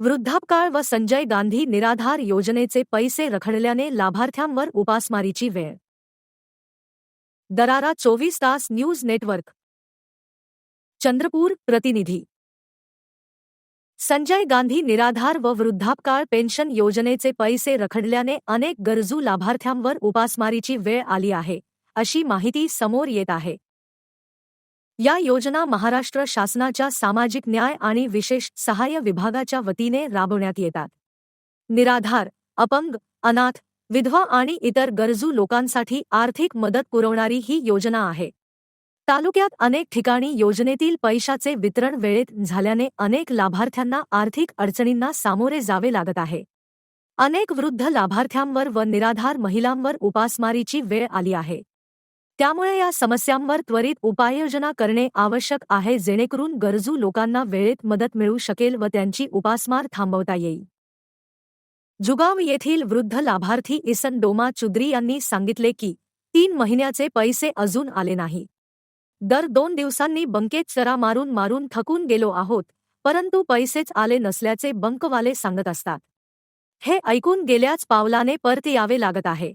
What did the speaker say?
वृद्धापकाळ व संजय गांधी निराधार योजनेचे पैसे रखडल्याने लाभार्थ्यांवर उपासमारीची वेळ. दरारा चोवीस तास न्यूज़ नेटवर्क. चंद्रपूर प्रतिनिधी. संजय गांधी निराधार व वृद्धापकाळ पेन्शन योजनेचे पैसे रखडल्याने अनेक गरजू लाभार्थ्यांवर उपासमारीची वेळ आली आहे, अशी माहिती समोर येत आहे. या योजना महाराष्ट्र शासनाच्या सामाजिक न्याय आणि विशेष सहाय्य विभागाच्या वतीने राबवण्यात येतात. निराधार अपंग अनाथ विधवा आणि इतर गरजू लोकांसाठी आर्थिक मदत पुरवणारी ही योजना आहे. तालुक्यात अनेक ठिकाणी योजनेतील पैशाचे वितरण वेळेत झाल्याने अनेक लाभार्थ्यांना आर्थिक अडचणींना सामोरे जावे लागत आहे. अनेक वृद्ध लाभार्थ्यांवर व निराधार महिलांवर उपासमारीची वेळ आली आहे. त्यामुळे या समस्यांवर त्वरित उपाययोजना करणे आवश्यक आहे जेणेकरून गरजू लोकांना वेळेत मदत मिळू शकेल व त्यांची उपासमार थांबवता येईल. जुगाव येथील वृद्ध लाभार्थी इसन डोमा चुद्री यांनी सांगितले की तीन महिन्याचे पैसे अजून आले नाही. दर दोन दिवसांनी बंकेत चरा मारून मारून थकून गेलो आहोत परंतु पैसेच आले नसल्याचे बंकवाले सांगत असतात. हे ऐकून गेल्याच पावलाने परत यावे लागत आहे.